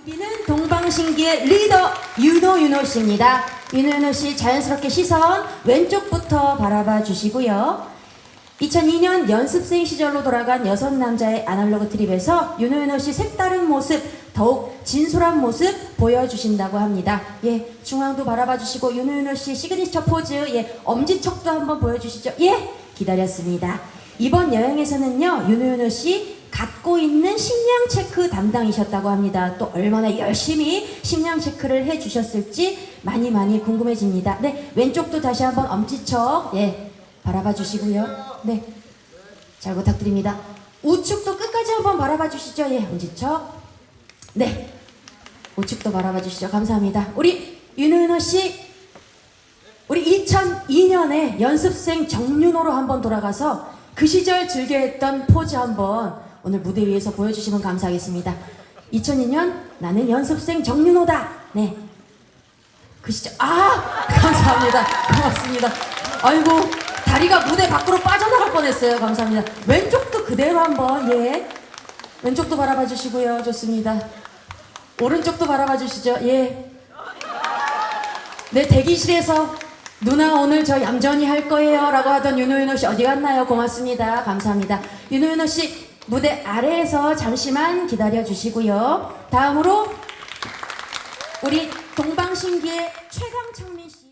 여기는 동방신기의 리더 윤호 윤호 씨입니다. 윤호 윤호 씨 자연스럽게 시선 왼쪽부터 바라봐 주시고요. 2002년 연습생 시절로 돌아간 여섯 남자의 아날로그 트립에서 윤호 윤호 씨 색다른 모습, 더욱 진솔한 모습 보여주신다고 합니다. 예, 중앙도 바라봐 주시고 윤호 윤호 씨 시그니처 포즈, 예, 엄지척도 한번 보여주시죠. 예, 기다렸습니다. 이번 여행에서는요, 윤호 윤호 씨 갖고 있는 식량 체크 담당이셨다고 합니다. 또 얼마나 열심히 식량 체크를 해 주셨을지 많이 많이 궁금해집니다. 네, 왼쪽도 다시 한번 엄지척 예 바라봐 주시고요. 네, 잘 부탁드립니다. 우측도 끝까지 한번 바라봐 주시죠. 예, 엄지척. 네, 우측도 바라봐 주시죠. 감사합니다. 우리 윤은호 씨, 우리 2002년에 연습생 정윤호로 한번 돌아가서 그 시절 즐겨했던 포즈 한번 오늘 무대 위에서 보여주시면 감사하겠습니다. 2002년 나는 연습생 정윤호다. 네. 그 시절 아 감사합니다. 고맙습니다. 아이고 다리가 무대 밖으로 빠져나갈 뻔했어요. 감사합니다. 왼쪽도 그대로 한번 예. 왼쪽도 바라봐 주시고요. 좋습니다. 오른쪽도 바라봐 주시죠. 예. 네, 대기실에서 누나 오늘 저 얌전히 할 거예요 라고 하던 윤호윤호 씨 어디 갔나요? 고맙습니다. 감사합니다. 윤호윤호 씨 무대 아래에서 잠시만 기다려 주시고요. 다음으로 우리 동방신기의 최강창민 씨